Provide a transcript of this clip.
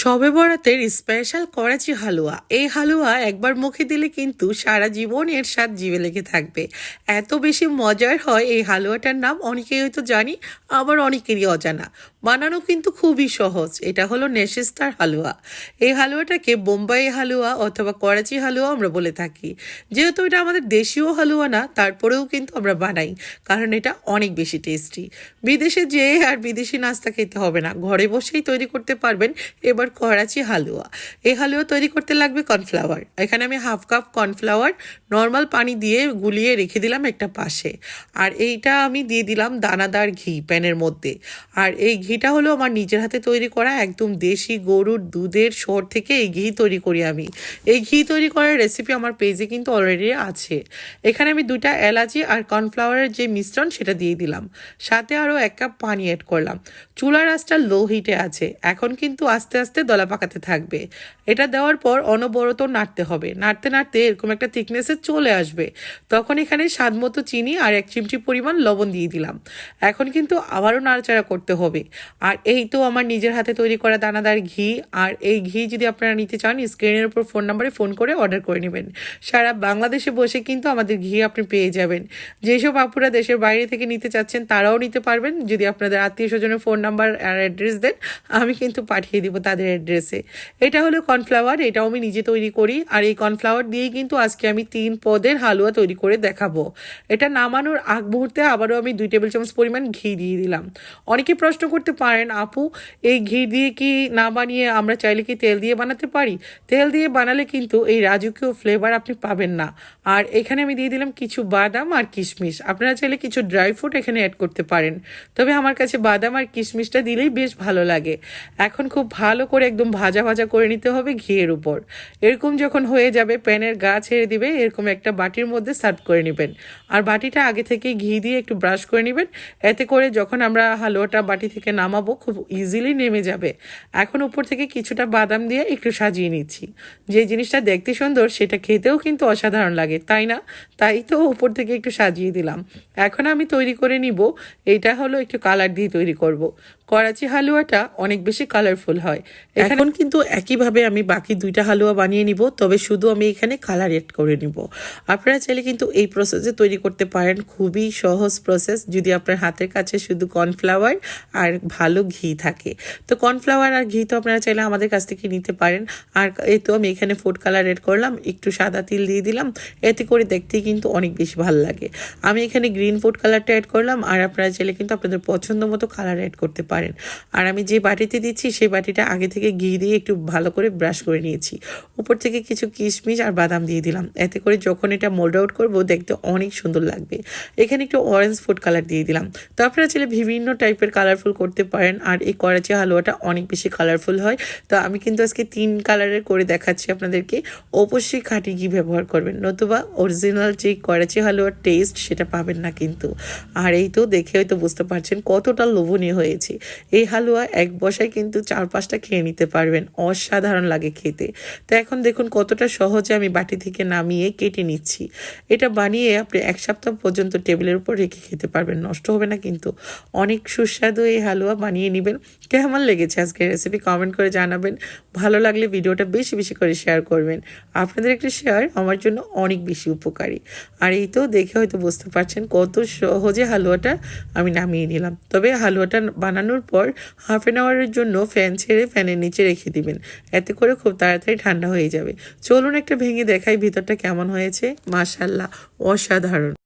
শবে বরাতের স্পেশাল করাচি হালুয়া। এই হালুয়া একবার মুখে দিলে কিন্তু সারা জীবন এর স্বাদ জীবে লেগে থাকবে। এত বেশি মজার হয় এই হালুয়াটার নাম, অনেকেই হয়তো জানি, আবার অনেকেরই অজানা। বানানো কিন্তু খুবই সহজ, এটা হলো নেশেস্তার হালুয়া। এই হালুয়াটাকে বোম্বাই হালুয়া অথবা করাচি হালুয়া আমরা বলে থাকি। যেহেতু এটা আমাদের দেশীয় হালুয়া না, তারপরেও কিন্তু আমরা বানাই, কারণ এটা অনেক বেশি টেস্টি বিদেশে যেয়ে আর বিদেশি নাস্তা খেতে হবে না, ঘরে বসেই তৈরি করতে পারবেন। এবার করাচি হালুয়া। এই হালুয়া তৈরি করতে লাগবে কর্নফ্লাওয়ার। এখানে আমি হাফ কাপ কর্নফ্লাওয়ার নর্মাল পানি দিয়ে গুলিয়ে রেখে দিলাম একটা পাশে। আর এইটা আমি দিয়ে দিলাম দানাদার ঘি প্যানের মধ্যে। আর এই ঘিটা হলো আমার নিজের হাতে তৈরি করা একদম দেশি গরুর দুধের সর থেকে এই ঘি তৈরি করি আমি। এই ঘি তৈরি করার রেসিপি আমার পেজে কিন্তু অলরেডি আছে। এখানে আমি দুটা এলাচি আর কর্নফ্লাওয়ারের যে মিশ্রণ সেটা দিয়ে দিলাম। সাথে আরও এক কাপ পানি অ্যাড করলাম। চুলার আঁচটা লো হিটে আছে। এখন কিন্তু আস্তে আস্তে দলা পাকাতে থাকবে। এটা দেওয়ার পর অনবরত নাড়তে হবে। নাড়তে নাড়তে এরকম একটা থিকনেসে চলে আসবে। তখন এখানে স্বাদ মতো চিনি আর এক চিমটি পরিমাণ লবণ দিয়ে দিলাম। এখন কিন্তু আবারও নাড়াচাড়া করতে হবে। আর এই তো আমার নিজের হাতে তৈরি করা দানাদার ঘি। আর এই ঘি যদি আপনারা নিতে চান স্ক্রিনের উপর ফোন নাম্বারে ফোন করে অর্ডার করে নেবেন। সারা বাংলাদেশে বসে কিন্তু আমাদের ঘি আপনি পেয়ে যাবেন। যেসব আপুরা দেশের বাইরে থেকে নিতে চাচ্ছেন, তারাও নিতে পারবেন। যদি আপনাদের আত্মীয় স্বজনের ফোন নাম্বার আর অ্যাড্রেস দেন, আমি কিন্তু পাঠিয়ে দিব তাদের অ্যাড্রেসে এটা হলো কর্নফ্লাওয়ার এটাও আমি নিজে তৈরি করি। আর এই কর্নফ্লাওয়ার দিয়েই কিন্তু আজকে আমি তিন পদের হালুয়া তৈরি করে দেখাবো। এটা নামানোর আগ মুহূর্তে আবারও আমি দুই টেবিল চামচ পরিমাণ ঘি দিয়ে দিলাম। অনেকে প্রশ্ন করতে পারেন, আপু, এই ঘি দিয়ে কি না বানিয়ে আমরা চাইলে কি তেল দিয়ে বানাতে পারি? তেল দিয়ে বানালে কিন্তু এই রাজকীয় ফ্লেভার আপনি পাবেন না। আর এখানে আমি দিয়ে দিলাম কিছু বাদাম আর কিশমিশ। আপনারা চাইলে কিছু ড্রাই ফ্রুট এখানে অ্যাড করতে পারেন। তবে আমার কাছে বাদাম আর কিশমিশটা দিলেই বেশ ভালো লাগে। এখন খুব ভালো করে একদম ভাজা ভাজা করে নিতে হবে ঘিয়ের উপর। এরকম যখন হয়ে যাবে, প্যানের গা ছেড়ে দিবে, এরকম একটা বাটির মধ্যে সার্ভ করে নেবেন। আর বাটিটা আগে থেকে ঘি দিয়ে একটু ব্রাশ করে নেবেন। এতে করে যখন আমরা হালুয়াটা বাটি থেকে নামাবো, খুব ইজিলি নেমে যাবে। এখন উপর থেকে কিছুটা বাদাম দিয়ে একটু সাজিয়ে নিচ্ছি। যে জিনিসটা দেখতে সুন্দর, সেটা খেতেও কিন্তু অসাধারণ লাগে, তাই না? তাই তো উপর থেকে একটু সাজিয়ে দিলাম। এখন আমি তৈরি করে নিব, এটা হলো একটু কালার দিয়ে তৈরি করব। করাচি হালুয়াটা অনেক বেশি কালারফুল হয়। এখন কিন্তু একইভাবে আমি বাকি দুইটা হালুয়া বানিয়ে নিব, তবে শুধু আমি এখানে কালার এড করে নিব। আপনারা চাইলে কিন্তু এই প্রসেসে তৈরি করতে পারেন। খুবই সহজ প্রসেস যদি আপনার হাতের কাছে শুধু কর্নফ্লাওয়ার আর ভালো ঘি থাকে। তো কর্নফ্লাওয়ার আর ঘি তো আপনারা চাইলে আমাদের কাছ থেকে নিতে পারেন। আর এই তো আমি এখানে ফুড কালার এড করলাম, একটু সাদা তিল দিয়ে দিলাম, এতে করে দেখতে কিন্তু অনেক বেশি ভালো লাগে। আমি এখানে গ্রিন ফুড কালারটা অ্যাড করলাম, আর আপনারা চাইলে কিন্তু আপনাদের পছন্দ মতো কালার অ্যাড করতে পারেন। আর আমি যে বাটিতে দিচ্ছি, সেই বাটিটা আগে থেকে ঘি দিয়ে একটু ভালো করে ব্রাশ করে নিয়েছি। উপর থেকে কিছু কিশমিশ আর বাদাম দিয়ে দিলাম। এতে করে যখন এটা মোল্ড আউট করব, দেখতে অনেক সুন্দর লাগবে। এখানে একটু অরেঞ্জ ফুড কালার দিয়ে দিলাম। তো আপনারা চাইলে বিভিন্ন টাইপের কালারফুল করতে পারেন। আর এই করাচি হালুয়াটা অনেক বেশি কালারফুল হয়। তো আমি কিন্তু আজকে তিন কালারের করে দেখাচ্ছি আপনাদেরকে। অবশ্যই খাঁটি ঘি ব্যবহার করবেন। নতুবা অরিজিনাল যে করাচি হালুয়ার টেস্ট সেটা পাবেন না কিন্তু। আর এই তো দেখে হয়তো বুঝতে পারছেন কতটা লোভনীয় হয়েছে। এই হালুয়া এক বসায় কিন্তু চার পাঁচটা খেয়ে নিতে পারবেন। অসাধারণ লাগে খেতে। তো এখন দেখুন কতটা সহজে আমি বাটি থেকে নামিয়ে কেটে নিচ্ছি। এটা বানিয়ে আপনি এক সপ্তাহ পর্যন্ত টেবিলের উপর রেখে খেতে পারবেন। নষ্ট হবে না কিন্তু। অনেক সুস্বাদু এই হালুয়া বানিয়ে নেবেন। কেমন লেগেছে আজকের রেসিপি কমেন্ট করে জানাবেন। ভালো লাগলে ভিডিওটা বেশি বেশি করে শেয়ার করবেন। আপনাদের একটা শেয়ার আমার জন্য অনেক বেশি উপকারী। আর এই তো দেখে হয়তো বুঝতে পারছেন কত সহজে হালুয়াটা আমি নামিয়ে নিলাম। তবে হালুয়াটা বানানোর পর হাফ অ্যান আওয়ারের জন্য ফ্যান ছেড়ে ফ্যানের নিচে রেখে দিবেন। এতে করে খুব তাড়াতাড়ি ঠান্ডা হয়ে যাবে। চলুন একটা ভেঙে দেখাই ভিতরটা কেমন হয়েছে। মাশাল্লাহ অসাধারণ।